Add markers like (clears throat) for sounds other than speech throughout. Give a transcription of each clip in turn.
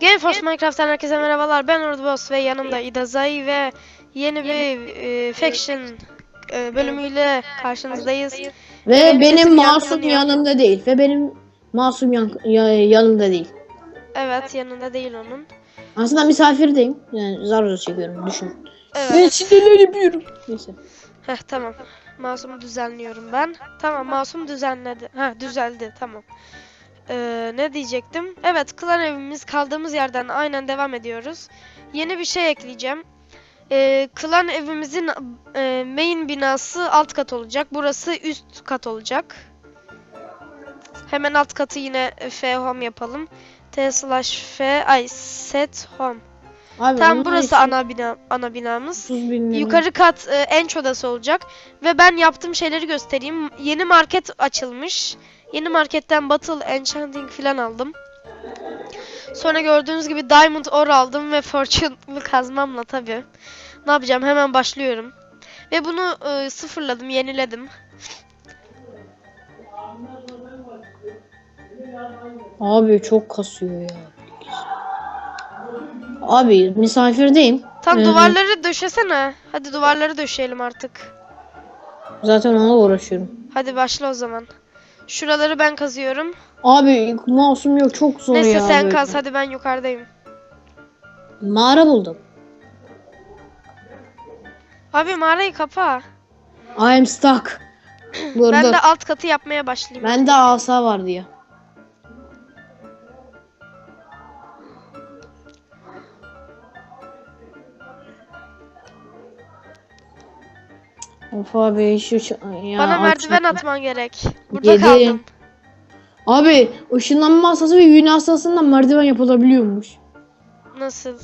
Gameforce Minecraft'tan herkese merhabalar. Ben Ordboss ve yanımda İdazay ve yeni bir e, Faction e, bölümüyle karşınızdayız. Ve Benim benim masum yankılanıyor. yanımda değil. Ve benim masum yan- ya- yanımda değil. Evet yanında değil onun. Aslında misafirdeyim. Yani zar zor çekiyorum düşün. Evet. Ben sinirler yapıyorum. Neyse. Heh tamam. Masumu düzenliyorum ben. Tamam masum düzenledi. Ha düzeldi tamam. Ee, ne diyecektim? Evet klan evimiz kaldığımız yerden aynen devam ediyoruz. Yeni bir şey ekleyeceğim. Ee, klan evimizin e, main binası alt kat olacak. Burası üst kat olacak. Hemen alt katı yine F home yapalım. T slash F ay set home. Abi Tam burası için ana bina ana binamız. 30 bin lira. Yukarı kat e, enç odası olacak ve ben yaptığım şeyleri göstereyim. Yeni market açılmış. Yeni marketten Battle Enchanting falan aldım. Sonra gördüğünüz gibi Diamond Ore aldım ve Fortune'lu kazmamla tabi. Ne yapacağım? Hemen başlıyorum. Ve bunu e, sıfırladım, yeniledim. Abi çok kasıyor ya. Abi misafirdeyim. Tam Ee, duvarları döşesene. Hadi duvarları döşeyelim artık. Zaten ona uğraşıyorum. Hadi başla o zaman. Şuraları ben kazıyorum. Abi masum yok çok zor Neyse ya. sen böyle. kaz hadi ben yukarıdayım. Mağara buldum. Abi mağarayı kapa. I am stuck. (clears throat) Ben de alt katı yapmaya başlayayım. Bende asa var diye. Of abi şu ya Bana merdiven atman gerek. Burada Yedi. kaldım. Abi ışınlanma hasası ve yün hastasından merdiven yapılabiliyormuş. Nasıl?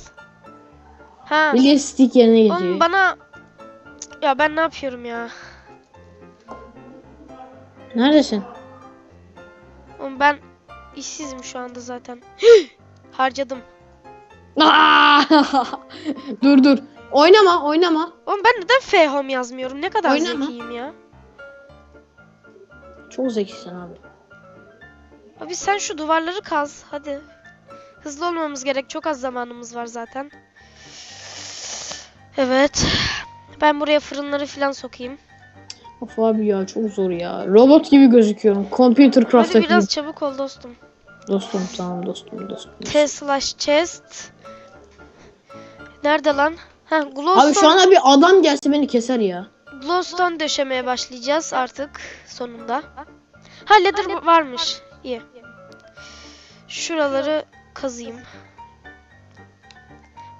Ha. Bir de stick yerine geçiyor. Oğlum bana ya ben ne yapıyorum ya? Neredesin? Oğlum ben işsizim şu anda zaten. (gasps) Harcadım. (laughs) Dur dur. Oynama oynama. Oğlum ben neden F home yazmıyorum? Ne kadar Oynama. zekiyim ya. Çok zekisin abi. Abi sen şu duvarları kaz. Hadi. Hızlı olmamız gerek. Çok az zamanımız var zaten. Evet. Ben buraya fırınları falan sokayım. Of abi ya çok zor ya. Robot gibi gözüküyorum. Computer Hadi craft'taki biraz çabuk ol dostum. Dostum tamam dostum dostum. T slash chest. Nerede lan? Ha, Abi glowstone, şu ana bir adam gelse beni keser ya. glowstone döşemeye başlayacağız artık sonunda. Ha leather varmış. İyi. Şuraları kazıyım.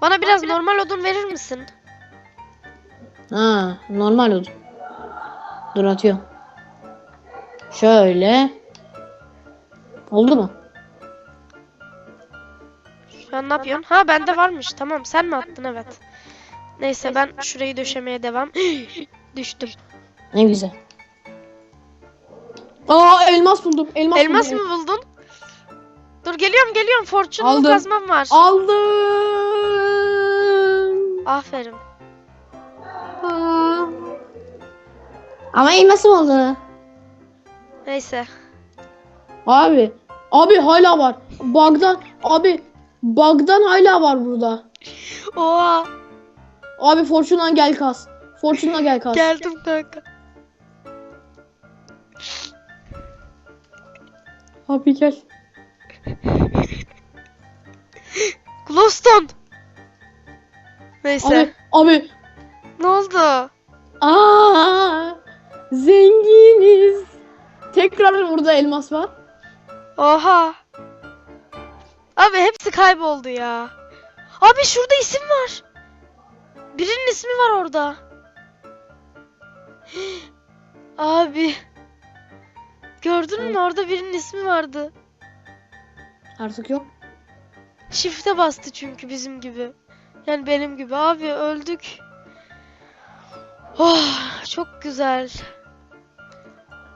Bana biraz normal odun verir misin? Ha normal oldu. Dur atıyorum. Şöyle. Oldu mu? Şu an ne yapıyorsun? Ha bende varmış. Tamam sen mi attın? Evet. Neyse ben şurayı döşemeye devam. (gasps) Düştüm. Ne güzel. Aa elmas buldum. Elmas, Elmas buldum. mı buldun? Dur geliyorum geliyorum. Fortune'lu Aldım. kazmam var. Aldım. Aferin. Aa. Ama elmasım oldu. Neyse. Abi. Abi hala var. Bug'dan. Abi. Bug'dan hala var burada. Oha. Abi Fortune'dan gel kas. Fortune'la gel kas. Geldim kanka. Abi gel. (laughs) Glowstone. Neyse. Abi. Abi. Ne oldu? Aa, zenginiz. Tekrar burada elmas var. Oha. Abi hepsi kayboldu ya. Abi şurada isim var. Birinin ismi var orada. (gasps) Abi. Gördün mü orada birinin ismi vardı. Artık yok. Shift'e bastı çünkü bizim gibi. Yani benim gibi. Abi öldük. Oh çok güzel.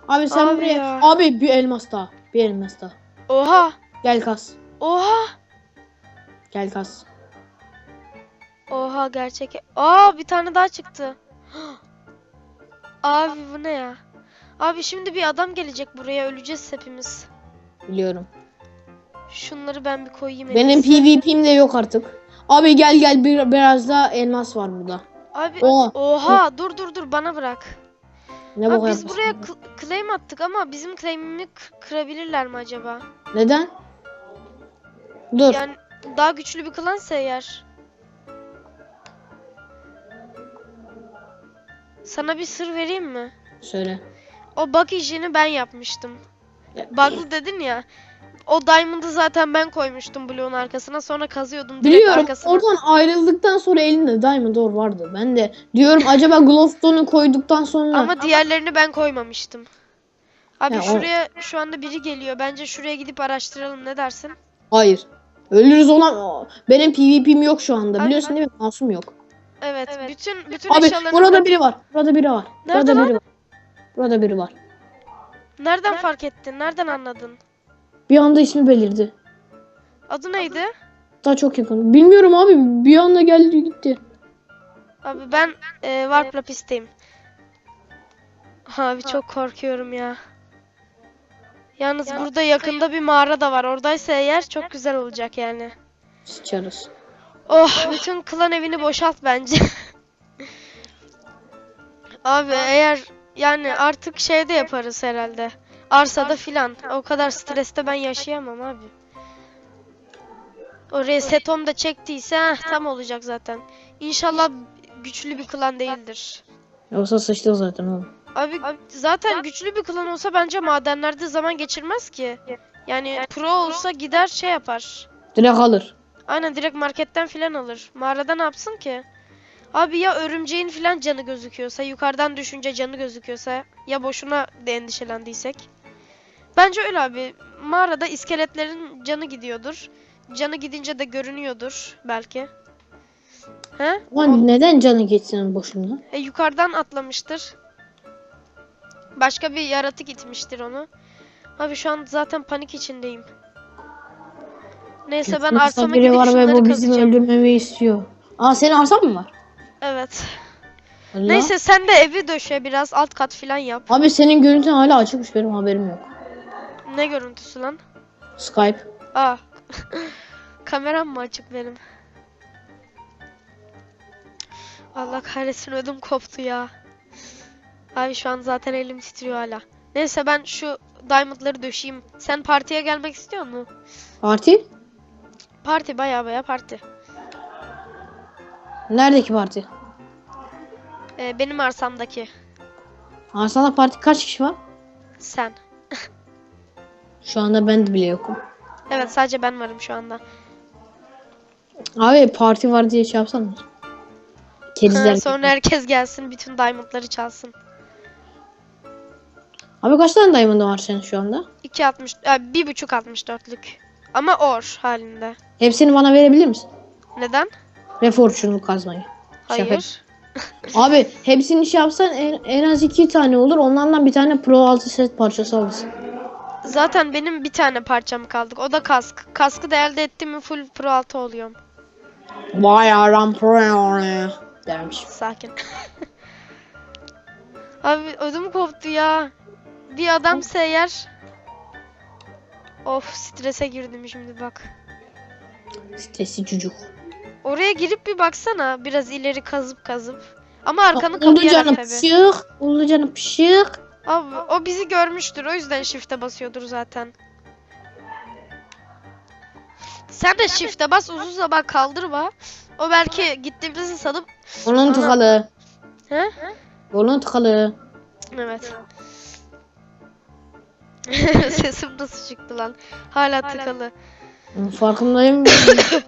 Abi sen Abi buraya. ya. Abi bir elmas daha. Bir elmas daha. Oha. Gel kas. Oha. Gel kas. Oha gerçek. Aa bir tane daha çıktı. (gasps) Abi bu ne ya? Abi şimdi bir adam gelecek buraya öleceğiz hepimiz. Biliyorum. Şunları ben bir koyayım. en Benim. PvP'm de yok artık. Abi gel gel bir, biraz daha elmas var burada. Abi Oha. oha dur dur dur bana bırak. Ne Abi biz buraya ya. cl- claim attık ama bizim claim'imi kırabilirler mi acaba? Neden? Dur. Yani daha güçlü bir klansa eğer. Sana bir sır vereyim mi? Söyle. O bug işini ben yapmıştım. Bug'lı dedin ya. O diamond'ı zaten ben koymuştum bloğun arkasına. Sonra kazıyordum direkt Biliyorum arkasına. oradan ayrıldıktan sonra elinde Diamond Ore vardı. Ben de diyorum acaba Glowstone'u koyduktan sonra Ama diğerlerini ben koymamıştım. Abi Ya o- şuraya şu anda biri geliyor. Bence şuraya gidip araştıralım. Ne dersin? hayır. Ölürüz olan benim PvP'm yok şu anda. Abi Biliyorsun ben- değil mi? Masum yok. Evet. Bütün bütün Abi eşyalarını burada biri var. Burada biri var. Nerede burada lan? biri var. Burada biri var. Nereden fark ettin? Nereden anladın? Bir anda ismi belirdi. Adı neydi? Daha çok yakın. Bilmiyorum abi. Bir anda geldi gitti. Abi ben e, Warp Lapis'teyim. Abi çok korkuyorum ya. Yalnız burada yakında bir mağara da var. Oradaysa eğer çok güzel olacak yani. Sıçarız. Oh, bütün klan evini boşalt bence. (laughs) Abi eğer yani artık şeyde yaparız herhalde. Arsada filan. O kadar streste ben yaşayamam abi. Oraya setom da çektiyse heh, tam olacak zaten. İnşallah güçlü bir klan değildir. Yoksa sıçtık zaten oğlum. Abi zaten güçlü bir klan olsa bence madenlerde zaman geçirmez ki. Yani pro olsa gider şey yapar. Direkt alır. Aynen direkt marketten filan alır. Mağarada ne yapsın ki? Abi ya örümceğin filan canı gözüküyorsa, yukarıdan düşünce canı gözüküyorsa ya boşuna da endişelendiysek. Bence öyle abi. Mağarada iskeletlerin canı gidiyordur. Canı gidince de görünüyordur belki. He? Ama neden canı geçsin boşuna? E, yukarıdan atlamıştır. Başka bir yaratık itmiştir onu. Abi şu an zaten panik içindeyim. Neyse ben arsama gidip var ve şunları bu bizim kazacağım. öldürmemi istiyor. Aa senin arsan mı var? Evet. Allah. Neyse sen de evi döşe biraz alt kat filan yap. Abi senin görüntün hala açıkmış benim haberim yok. Ne görüntüsü lan? Skype. Aa. (laughs) Kameram mı açık benim? Allah kahretsin ödüm koptu ya. Abi şu an zaten elim titriyor hala. Neyse ben şu diamondları döşeyim. Sen partiye gelmek istiyor musun? Parti? Parti baya baya parti. Neredeki parti? Ee, benim arsamdaki. Arsan'da parti kaç kişi var? Sen. Şu anda ben de bile yokum. Evet sadece ben varım şu anda. Abi parti var diye şey yapsana. Kedizler. Ha, sonra herkes gelsin bütün diamondları çalsın. Abi kaç tane diamond var senin şu anda? 2.60 e, bir buçuk 64'lük. Ama or halinde. Hepsini bana verebilir misin? Neden? Refortunlu kazmayı. Şaka. Hayır. (laughs) Abi hepsini şey yapsan en, en az iki tane olur. Onlardan bir tane Pro 6 set parçası alırsın. Zaten benim bir tane parçam kaldık. O da kask. Kaskı da elde ettim mi full pro 6 oluyorum. Vay aram Pro ya. Dermiş. Sakin. (laughs) Abi ödüm koptu ya. Bir adamsa eğer. Of strese girdim şimdi bak. Stresi çocuk. Oraya girip bir baksana. Biraz ileri kazıp kazıp. Ama arkanı Ulu kapayarak canım tabii. pışık. Ulu canım pışık. Abi o bizi görmüştür. O yüzden shift'e basıyordur zaten. Sen de shift'e bas uzun zaman kaldırma. O belki gittiğimizi sanıp Onun tıkalı. He? Onun tıkalı. Evet. (laughs) Sesim nasıl çıktı lan? Hala tıkalı. Farkındayım.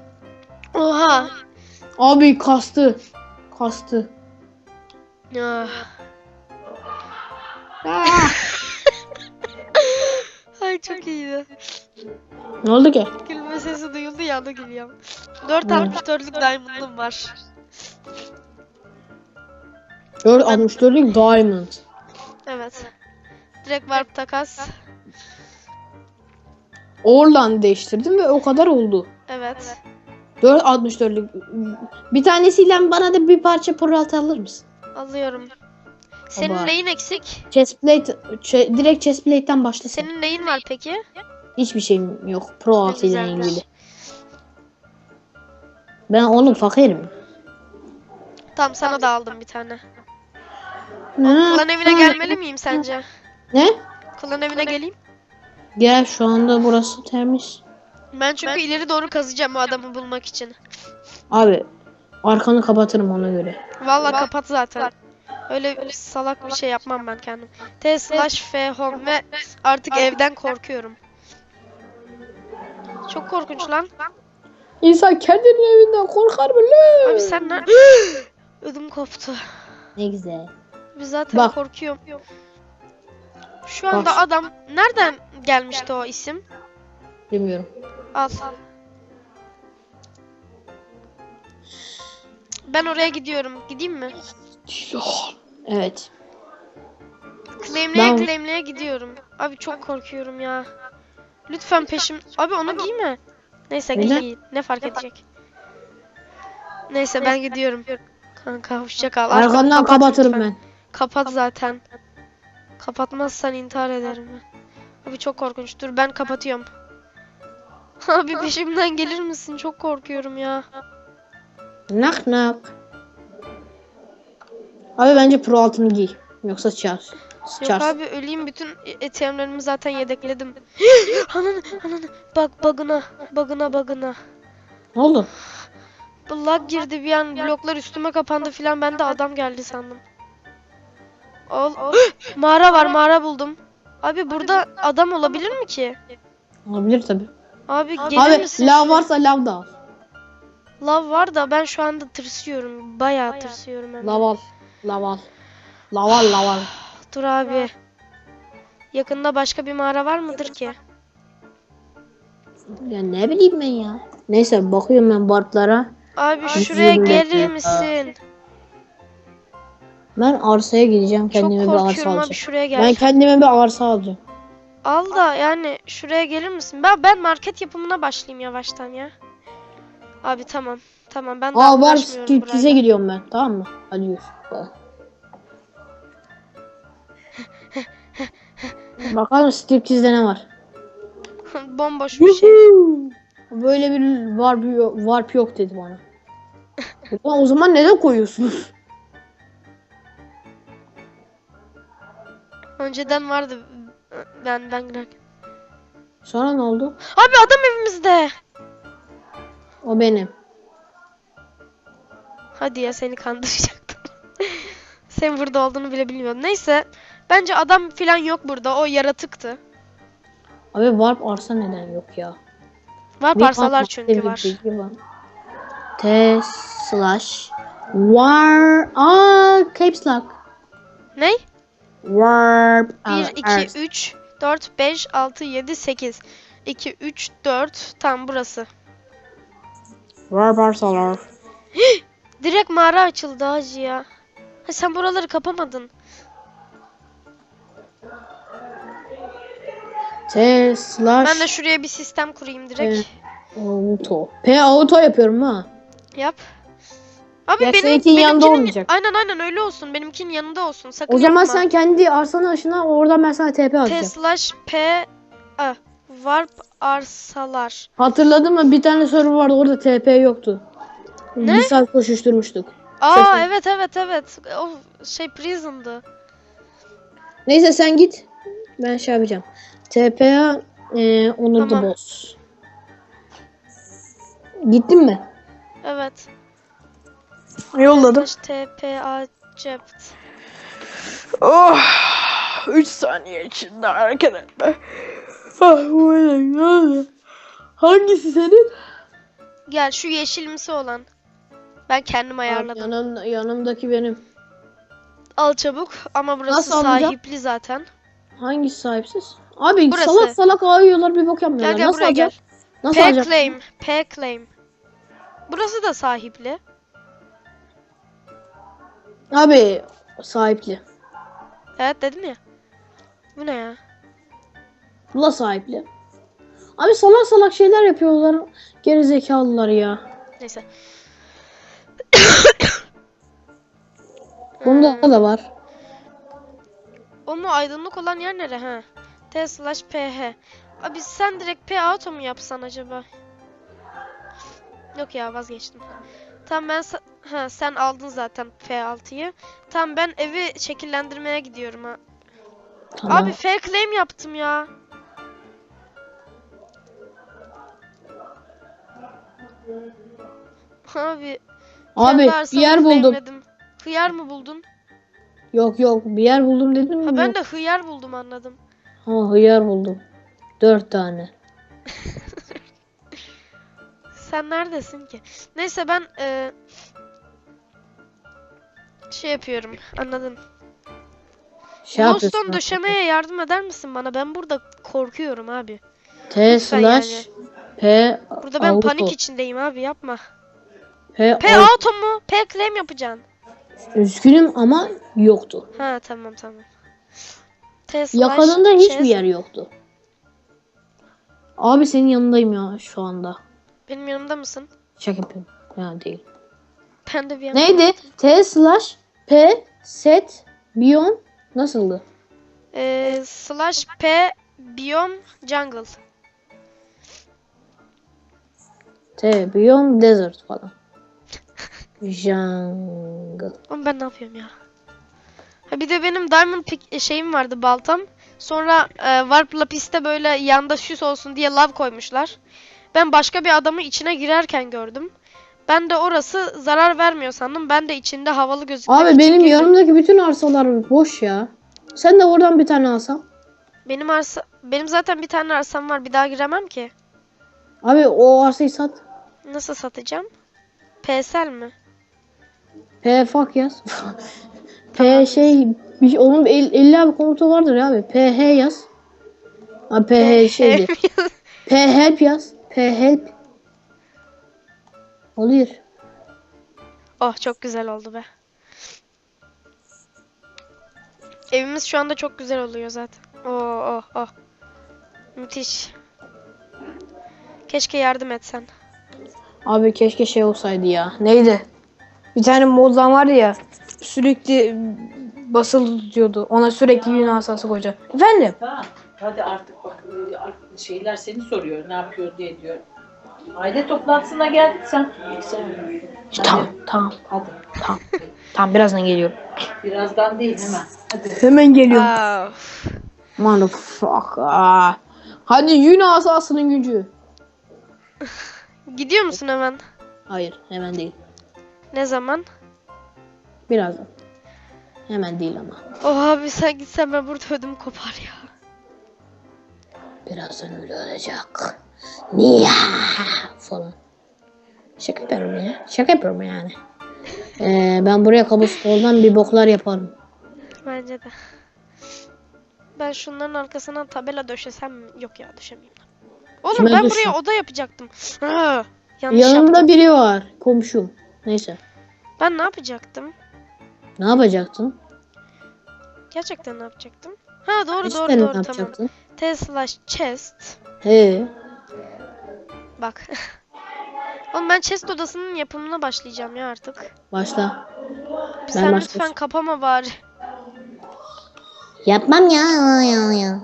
(coughs) Oha. Abi kastı. Kastı. Ah. Ah! (laughs) Ay çok iyiydi. ne oldu ki? Gülme sesi duyuldu ya da gülüyorum. 4.64'lük diamond'ım var. 464'lük diamond. Evet. Direkt warp takas. Orlan değiştirdim ve o kadar oldu. Evet. 464'lük. Bir tanesiyle bana da bir parça Pro 6 alır mısın? Alıyorum. Senin Baba. neyin eksik? Chestplate, ç- direkt chestplate'ten başlasın. Senin neyin var peki? Hiçbir şeyim yok Pro Ne 6 ile güzelmiş. ilgili. Ben oğlum fakirim. Tamam sana da aldım bir tane. Ne? Klan evine gelmeli miyim sence? Ne? Klan evine geleyim. Gel şu anda burası temiz. Ben çünkü ileri doğru kazacağım o adamı bulmak için. Abi arkanı kapatırım ona göre. Vallahi kapat zaten. Öyle salak bir şey yapmam ben kendim. T slash F home ve artık evden korkuyorum. Çok korkunç lan. İnsan kendinin evinden korkar mı lan? Abi sen ne? (gasps) Ödüm koptu. Ne güzel. Biz zaten Bak. korkuyorum. Şu anda Bak. adam nereden gelmişti o isim? Bilmiyorum. Al. Ben oraya gidiyorum. Gideyim mi? Evet. Claimleye Ben- claimleye gidiyorum. Abi çok korkuyorum ya. Lütfen peşim. Abi onu giyme. Neyse giy Neden? giy. Ne fark edecek? Neyse ben gidiyorum. Kanka hoşça kal. Kapat kapatırım ben. Kapat zaten. Kapatmazsan intihar ederim ben. Abi çok korkunç. Dur ben kapatıyorum. (laughs) Abi peşimden gelir misin? Çok korkuyorum ya. Nak nak. Abi bence Pro altını giy. Yoksa çar. Yok abi öleyim bütün itemlerimi zaten yedekledim. (gasps) ananı ananı bak bug'ına bug'ına bug'ına. Ne oldu? Bu lag girdi bir an bloklar üstüme kapandı filan ben de adam geldi sandım. Ol (gasps) mağara var mağara buldum. Abi burada adam olabilir mi ki? Olabilir tabi. Abi gelir Abi misin? lav varsa lav da al. Lav var da ben şu anda tırsıyorum. Bayağı tırsıyorum hem. Lav al. Lav al. Lav al lav al. (sighs) Dur abi. Yakında başka bir mağara var mıdır ki? Ya ne bileyim ben ya. Neyse bakıyorum ben bartlara. Abi şuraya gelir ya. misin? Ben arsaya gideceğim Çok kendime bir arsa korkuyorum abi alacağım. şuraya gel. Ben kendime bir arsa alacağım. Al da yani şuraya gelir misin? Ben ben market yapımına başlayayım yavaştan ya. Abi tamam. Tamam ben daha Aa var uğraşmıyorum striptize burayla. gidiyorum ben tamam mı? Hadi yürü. (laughs) Bakalım striptizde ne var? (laughs) Bomboş bir şey. Yuhuu! Böyle bir warp yok, warp yok dedi bana. (laughs) Ulan o zaman neden koyuyorsunuz? Önceden vardı. Ben ben girerken. Sonra ne oldu? Abi adam evimizde. O benim. Hadi ya seni kandıracaktım. (laughs) Sen burada olduğunu bile bilmiyordum. Neyse. Bence adam filan yok burada. O yaratıktı. Abi warp arsa neden yok ya? Parsalar bakmak çünkü var. bilgi var. T slash war Aa caps lock. Ne? Warp 1, 2, 3, 4, 5, 6, 7, 8. 2, 3, 4. Tam burası. Warp arsalar. Direkt mağara açıldı hacı ya. Ha, sen buraları kapamadın. T slash Ben de şuraya bir sistem kurayım direkt. auto. P auto yapıyorum ha. Yap. Abi Ya benim seninkin yanında benimkinin- olmayacak. Aynen aynen öyle olsun. Benimkinin yanında olsun. Sakın O zaman yapma. sen kendi arsanı ışına oradan ben sana TP T atacağım. slash P A Warp arsalar. Hatırladın mı? Bir tane server vardı orada TP yoktu. Ne? Bir saat koşuşturmuştuk. Aa Sakın. evet evet evet. O şey prison'dı. Neyse sen git. Ben şey yapacağım. TPA e, Onur the Tamam. Boss. Gittin mi? Evet. Yolladım. Slash T P A cept. Oh! 3 saniye içinde hareket etme. Ah, bu ne? Hangisi senin? Gel şu yeşilimsi olan. Ben kendim ayarladım. Yanım, yanımdaki benim. Al çabuk ama burası Nasıl alacağım? sahipli zaten. Hangisi sahipsiz? Abi Burası. salak salak ağlıyorlar bir bok yapmıyorlar. Gel gel Nasıl gel. alacağım? Nasıl P alacağım? claim. P claim. Burası da sahipli. Abi sahipli. Evet dedim ya. Bu ne ya? Bu da sahipli. Abi salak salak şeyler yapıyorlar. Geri zekalılar ya. Neyse. Bunda da var. O mu aydınlık olan yer nere ha? T slash PH. Abi sen direkt P auto mu yapsan acaba? Yok ya vazgeçtim. Tamam ben ha, sen aldın zaten F6'yı. Tamam ben evi şekillendirmeye gidiyorum ha. Tamam. Abi fair claim yaptım ya. Abi Abi bir yer buldum. claimledim. Hıyar mı buldun? Yok yok bir yer buldum dedim mi? Ha ben de hıyar buldum anladım. Ha hıyar buldum. Dört tane. (laughs) Sen neredesin ki? Neyse ben e, şey yapıyorum. Anladın. Şey. Glowstone döşemeye yardım eder misin bana? Ben burada korkuyorum abi. T Lütfen slash P Burada ben auto. panik içindeyim abi yapma. P, P auto. auto mu? P claim yapacaksın. Üzgünüm ama yoktu. Ha tamam tamam. T Yakınında hiçbir yer yoktu. Abi senin yanındayım ya şu anda. Benim yanımda mısın? Şaka yapıyorum. Ya değil. Ben de bir yanımda- Neydi? T slash P set biyon nasıldı? Ee, slash P biome jungle. T biyon desert falan. (laughs) Jungle. Oğlum ben ne yapıyorum ya? Ha bir de benim diamond pick şeyim vardı baltam. Sonra e, warp lapis'te böyle yanda süs olsun diye lav koymuşlar. Ben başka bir adamı içine girerken gördüm. Ben de orası zarar vermiyor sandım. Ben de içinde havalı gözükmek Abi için benim girdim. yanımdaki bütün arsalar boş ya. Sen de oradan bir tane alsan. Benim arsa benim zaten bir tane arsam var. Bir daha giremem ki. Abi o arsayı sat. Nasıl satacağım? PSL mi? P fuck yaz. (laughs) P şey bir, onun el- 50 abi komutu vardır ya abi. PH yaz. Ha PH şeydi. P help yaz. Help. Oluyor. oh çok güzel oldu be. Evimiz şu anda çok güzel oluyor zaten. Oh oh oh. Müthiş. Keşke yardım etsen. Abi keşke şey olsaydı ya. Neydi? Bir tane moddan vardı ya. Sürekli basılı tutuyordu. Ona sürekli yün asası koyacak. Efendim? Ha, hadi artık bak e, şeyler seni soruyor ne yapıyor diye diyor. Aile toplantısına geldin sen. Sen Tamam tamam hadi. tamam. tamam birazdan geliyorum. Birazdan değil hemen. Hadi. Hemen geliyorum. Aa, Motherfucker. Hadi yün asasının gücü. gidiyor musun hemen? Hayır hemen değil. Ne zaman? Birazdan. Hemen değil ama. Oh abi sen gitsen ben burada ödüm kopar ya. Birazdan öyle olacak. Niye? Falan. Şaka yapıyorum ya. Şaka yapıyorum yani. Ee, ben buraya kabustondan bir boklar yaparım. Bence de. Ben şunların arkasına tabela döşesem? Yok ya döşemeyeyim. Oğlum Kime ben döşeyim? buraya oda yapacaktım. Aa, yanlış Yanımda yaptım. biri var. Komşum. Neyse. Ben ne yapacaktım? Ne yapacaktın? Gerçekten ne yapacaktım? Ha doğru Cidden doğru doğru tamam. yapacaktın? T slash chest. He. Bak. (laughs) Oğlum ben chest odasının yapımına başlayacağım ya artık. Başla. Sen başlasın. lütfen kapama bari. Yapmam ya ya ya.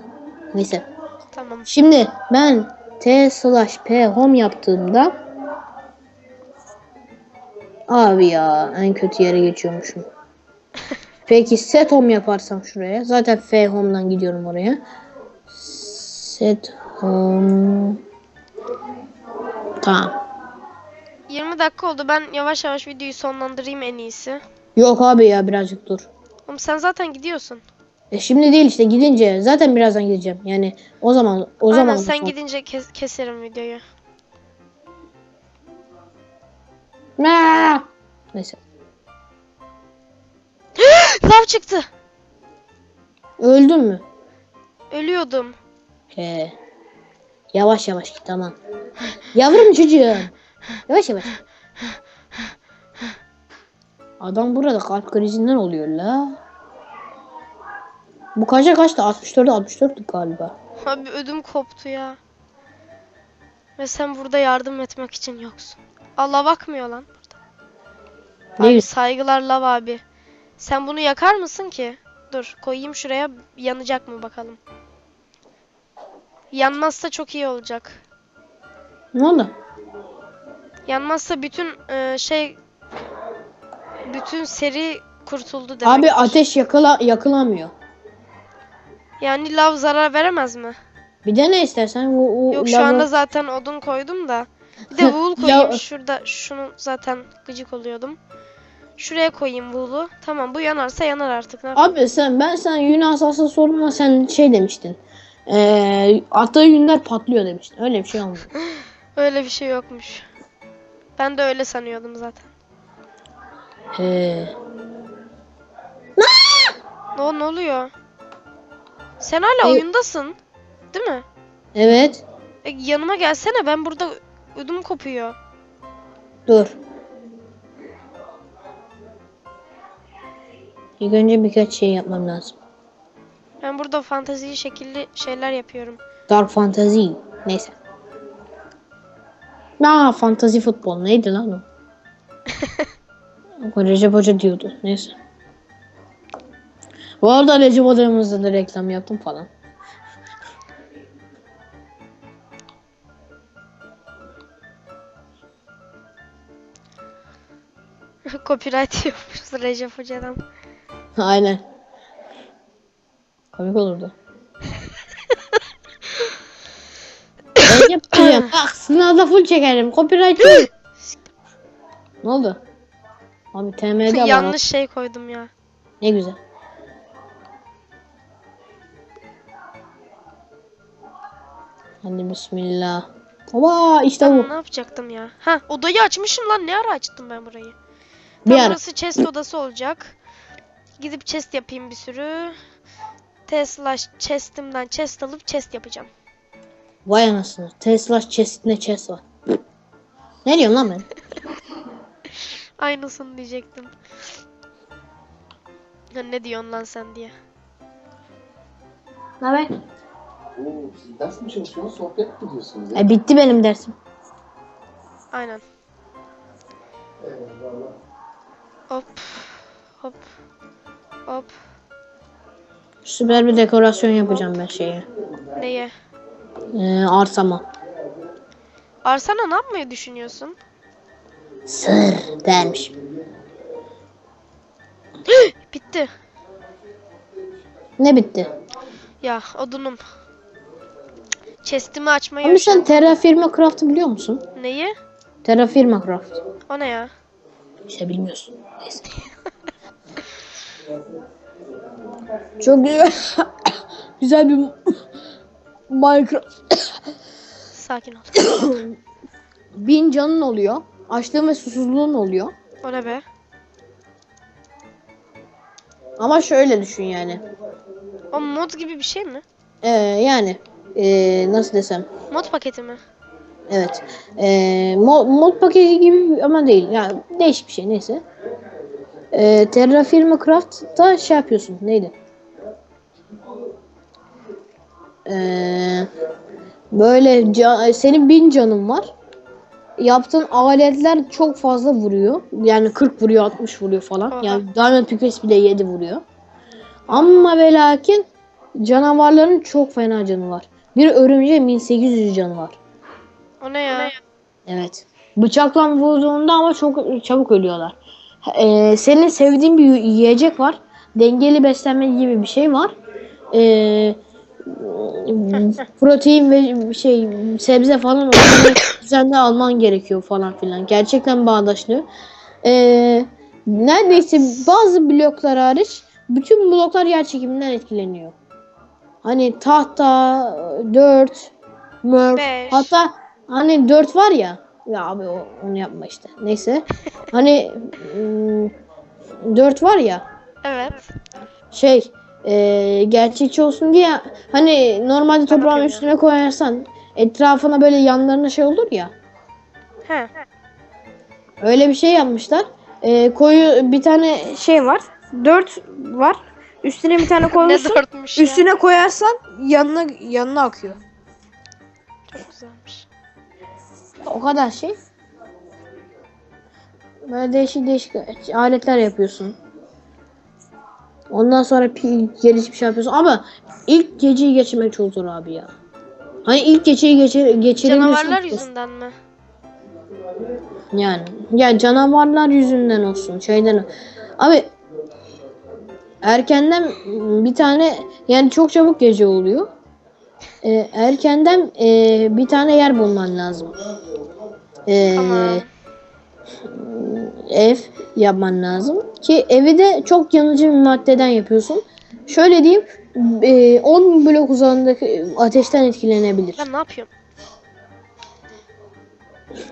Neyse. Tamam. Şimdi ben T slash P home yaptığımda Abi ya en kötü yere geçiyormuşum. (laughs) Peki set home yaparsam şuraya. Zaten F home'dan gidiyorum oraya. Set home. Tamam. 20 dakika oldu. Ben yavaş yavaş videoyu sonlandırayım en iyisi. Yok abi ya birazcık dur. Oğlum sen zaten gidiyorsun. E şimdi değil işte gidince zaten birazdan gideceğim. Yani o zaman o Aynen zaman sen gidince kes- keserim videoyu. Ne? Neyse. (gasps) Lav çıktı. Öldün mü? Ölüyordum. He. Yavaş yavaş git tamam. Yavrum çocuğum. Yavaş yavaş. Adam burada kalp krizinden oluyor la. Bu kaça kaçtı? 64 64 galiba. Abi ödüm koptu ya. Ve sen burada yardım etmek için yoksun. Allah bakmıyor lan burada. Ne Abi saygılar lav abi. Sen bunu yakar mısın ki? Dur koyayım şuraya yanacak mı bakalım. Yanmazsa çok iyi olacak. Ne oldu? Yanmazsa bütün e, şey bütün seri kurtuldu demek. Abi ateş yakıla yakılamıyor. Yani lav zarar veremez mi? Bir de ne istersen o, o Yok şu anda zaten odun koydum da. Bir de (laughs) wool Ya- koyayım. Şurada şunu zaten gıcık oluyordum. Şuraya koyayım wool'u. Tamam bu yanarsa yanar artık. Ne? Abi sen ben sen yün asası sorma sen şey demiştin. Ee, attığı yünler patlıyor demiştin. Öyle bir şey olmadı. (laughs) Öyle bir şey yokmuş. Ben de öyle sanıyordum zaten. Ee, Ne, ne oluyor? Sen hala E- oyundasın. Değil mi? evet. E, yanıma gelsene ben burada ödüm kopuyor. Dur. İlk önce birkaç şey yapmam lazım. Ben burada fantezi şekilli şeyler yapıyorum. Dark Fantasy. Neyse. Aa fantazi futbol neydi lan o? (laughs) o Recep Hoca diyordu. Neyse. Bu arada Recep Hoca'mızda da reklam yaptım falan. (laughs) Copyright (laughs) yapmışız Recep Hoca'dan. Aynen. Komik olurdu. Recep Hoca bak sınavda full çekerim. Copyright yok. ne oldu? Abi TM'de var. Yanlış şey koydum ya. Ne güzel. Hadi bismillah. Oba işte Ben bu. ne yapacaktım ya? Ha odayı açmışım lan. Ne ara açtım ben burayı? Bir Tam ara. burası chest odası olacak. Gidip chest yapayım bir sürü. Tesla chest'imden chest alıp chest yapacağım. Vay anasını. Tesla chest'inde chest var. Ne diyorsun lan ben? (laughs) Aynısını diyecektim. Ya ne diyorsun lan sen diye. Ne haber? Oo, siz ders mi çalışıyorsunuz, sohbet mi diyorsunuz? Ya? E bitti benim dersim. Aynen. Eyvallah. Hop. Hop. Hop. Süper bir dekorasyon yapacağım ben şeye. Neye? Ee, arsama. Arsana ne yapmayı düşünüyorsun? Sır dermiş. Bitti. Ne bitti? Ya odunum. Chest'imi açmayı Abi sen. Terrafirma Craft'ı biliyor musun? Neyi? Terrafirma Craft. O ne ya? İşte bilmiyorsun. (laughs) Neyse. Çok güzel. (laughs) güzel bir Minecraft. Sakin ol. (coughs) Bin canın oluyor. Açlığın ve susuzluğun oluyor. O ne be? Ama şöyle düşün yani. O mod gibi bir şey mi? Ee, yani ee, nasıl desem. Mod paketi mi? Evet. Ee, mod, mod paketi gibi ama değil. Yani değişik bir şey neyse. Ee, Terrafirma Craft'ta şey yapıyorsun. Neydi? Ee, böyle ca- senin bin canın var. Yaptığın aletler çok fazla vuruyor. Yani 40 vuruyor, 60 vuruyor falan. Oha. Yani Diamond Pickaxe bile 7 vuruyor. Ama ve lakin canavarların çok fena canı var. Bir örümceğin 1800 canı var. O ne ya? Evet. Bıçakla vurduğunda ama çok çabuk ölüyorlar. Ee, senin sevdiğin bir yiyecek var. Dengeli beslenme gibi bir şey var. Ee, protein ve şey sebze falan düzenli alman gerekiyor falan filan. Gerçekten bağdaşlı. Ee, neredeyse bazı bloklar hariç bütün bloklar yer çekiminden etkileniyor. Hani tahta, dört, mörf, Beş. hatta hani dört var ya ya abi o, onu yapma işte. Neyse. Hani ım, dört var ya Evet. şey e, gerçekçi olsun diye hani normalde toprağın bakıyorum. üstüne koyarsan etrafına böyle yanlarına şey olur ya. He. Öyle bir şey yapmışlar. E, koyu bir tane şey var. Dört var. Üstüne bir tane (laughs) Ne koymuşsun. dörtmüş ya. Üstüne koyarsan yanına yanına akıyor. Çok güzelmiş. O kadar şey. Böyle değişik değişik aletler yapıyorsun. Ondan sonra gelişmiş şey yapıyorsun ama ilk geceyi geçirmek çok zor abi ya. Hani ilk geceyi geçir, geçirebilirsem. Canavarlar yüzünden mi? Yani ya canavarlar yüzünden olsun şeyden. Abi erkenden bir tane yani çok çabuk gece oluyor. Ee, erkenden e, bir tane yer bulman lazım. Ee, Tamam. ev yapman lazım ki evi de çok yanıcı bir maddeden yapıyorsun. Şöyle diyeyim e, 10 blok uzağındaki ateşten etkilenebilir. Ben ne yapıyorum?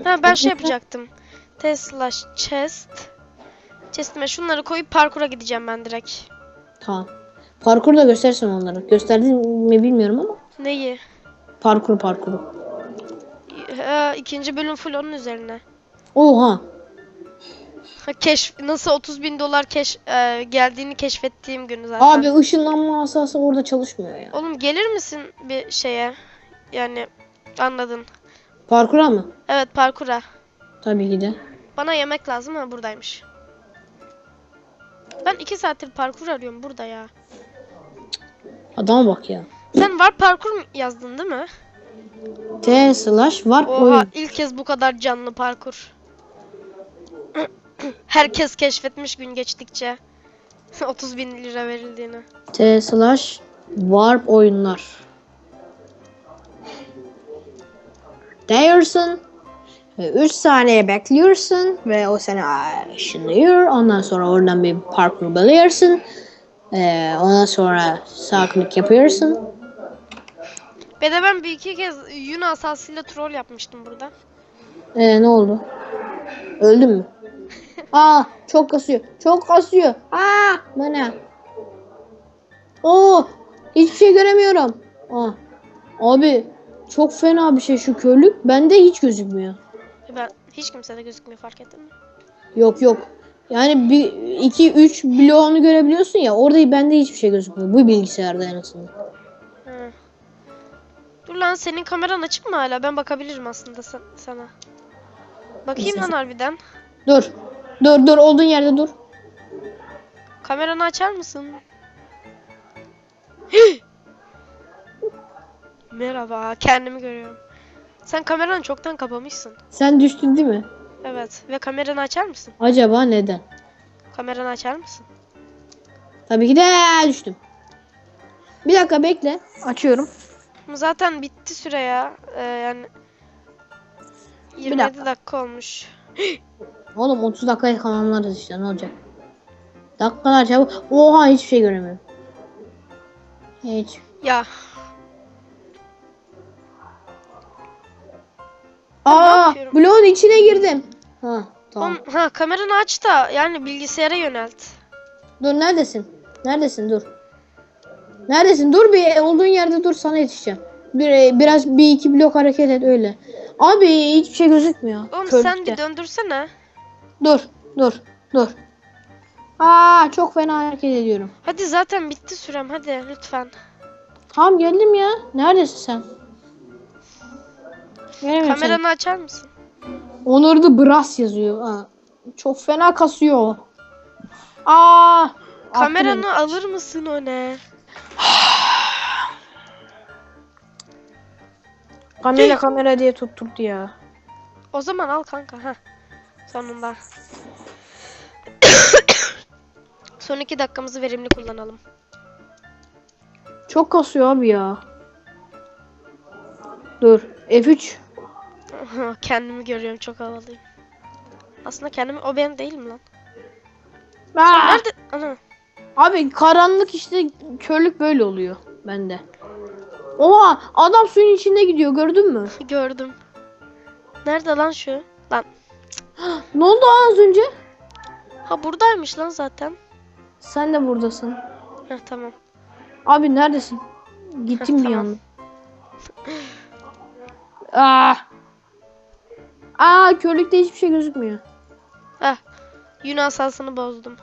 Ha ben şey yapacaktım. Tesla chest. Chest'ime şunları koyup parkura gideceğim ben direkt. Tamam. Parkur da göstersen onları. Gösterdin mi bilmiyorum ama. Neyi? Parkur parkuru. Ha, ikinci bölüm full onun üzerine. Oha. Ha, keşf nasıl 30 bin dolar keş e, geldiğini keşfettiğim günü zaten. Abi ışınlanma asası orada çalışmıyor ya. Oğlum gelir misin bir şeye? Yani anladın. Parkura mı? Evet parkura. Tabii ki de. Bana yemek lazım ama buradaymış. Ben iki saattir parkur arıyorum burada ya. Adama bak ya. Sen var parkur yazdın değil mi? T slash Oha oyun. ilk kez bu kadar canlı parkur. (clears throat) Herkes keşfetmiş gün geçtikçe. (laughs) 30 bin lira verildiğini. T slash warp oyunlar. Diyorsun. 3 saniye bekliyorsun ve o seni ışınlıyor. Ondan sonra oradan bir parkur buluyorsun. Ee, ondan sonra sağ klik yapıyorsun. Ve de ben bir iki kez Yuna asasıyla troll yapmıştım burada. Ee, ne oldu? Öldün mü? (laughs) Aa çok kasıyor. Çok kasıyor. Aa bana. Oo hiçbir şey göremiyorum. Aa. Abi çok fena bir şey şu körlük. Bende hiç gözükmüyor. Ben hiç kimse de gözükmüyor fark ettin mi? Yok yok. Yani bir iki üç bloğunu görebiliyorsun ya. Orada bende hiçbir şey gözükmüyor. Bu bilgisayarda en azından. Dur lan senin kameran açık mı hala? Ben bakabilirim aslında san- sana. Bakayım lan harbiden. Dur. Dur dur olduğun yerde dur. Kameranı açar mısın? (gasps) Merhaba, kendimi görüyorum. Sen kameranı çoktan kapamışsın. Sen düştün değil mi? Evet, ve kameranı açar mısın? Acaba neden? Kameranı açar mısın? Tabii ki de düştüm. Bir dakika bekle. Açıyorum. Zaten bitti süre ya. Ee, yani 27 dakika. dakika. olmuş. (gasps) Oğlum 30 dakikaya tamamlarız işte ne olacak? Dakikalar çabuk. Oha hiçbir şey göremiyorum. Hiç. Ya, Aa, bloğun içine girdim. Ha, tamam. oğlum, ha kameranı aç da yani bilgisayara yönelt. Dur neredesin? Neredesin? Dur. Neredesin? Dur bir olduğun yerde dur sana yetişeceğim. Bir, biraz bir iki blok hareket et öyle. Abi hiçbir şey gözükmüyor. Oğlum Körlükte. sen bir döndürsene. Dur, dur, dur. Aa çok fena hareket ediyorum. Hadi zaten bitti sürem hadi lütfen. Tamam geldim ya. Neredesin sen? Gelemiyorum seni. Kameranı açar mısın? Onur the Brass yazıyor. Aa, çok fena kasıyor. Aa! Kameranı alır mısın o ne? Kamera kamera diye tutturdu ya. O zaman al kanka ha. Sonunda. (coughs) Son iki dakikamızı verimli kullanalım. Çok kasıyor abi ya. Dur. F3. (laughs) kendimi görüyorum çok havalıyım. Aslında kendimi o ben değilim lan. Aa! Nerede? Ana. Abi karanlık işte körlük böyle oluyor bende. Oha adam suyun içinde gidiyor gördün mü? (laughs) Gördüm. Nerede lan şu? Lan. (gasps) Ne oldu az önce? Ha buradaymış lan zaten. Sen de buradasın. Heh tamam. Abi neredesin? Gittim bir Tamam. anda. Aa. Aa körlükte hiçbir şey gözükmüyor. Heh. Yunan asasını bozdum.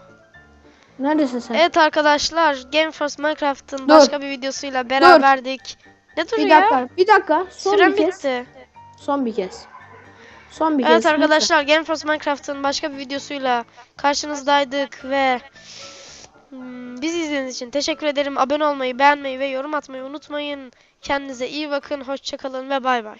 Neredesin sen? Evet arkadaşlar Game Force Minecraft'ın Dur. başka bir videosuyla beraberdik. Ne dur bir dakika, bir dakika. Son Sürem bir kez. bitti. Son bir kez. Son bir kez. Evet arkadaşlar Game Force Minecraft'ın başka bir videosuyla karşınızdaydık ve hmm, bizi izlediğiniz için teşekkür ederim. Abone olmayı, beğenmeyi ve yorum atmayı unutmayın. Kendinize iyi bakın. Hoşça kalın ve bay bay.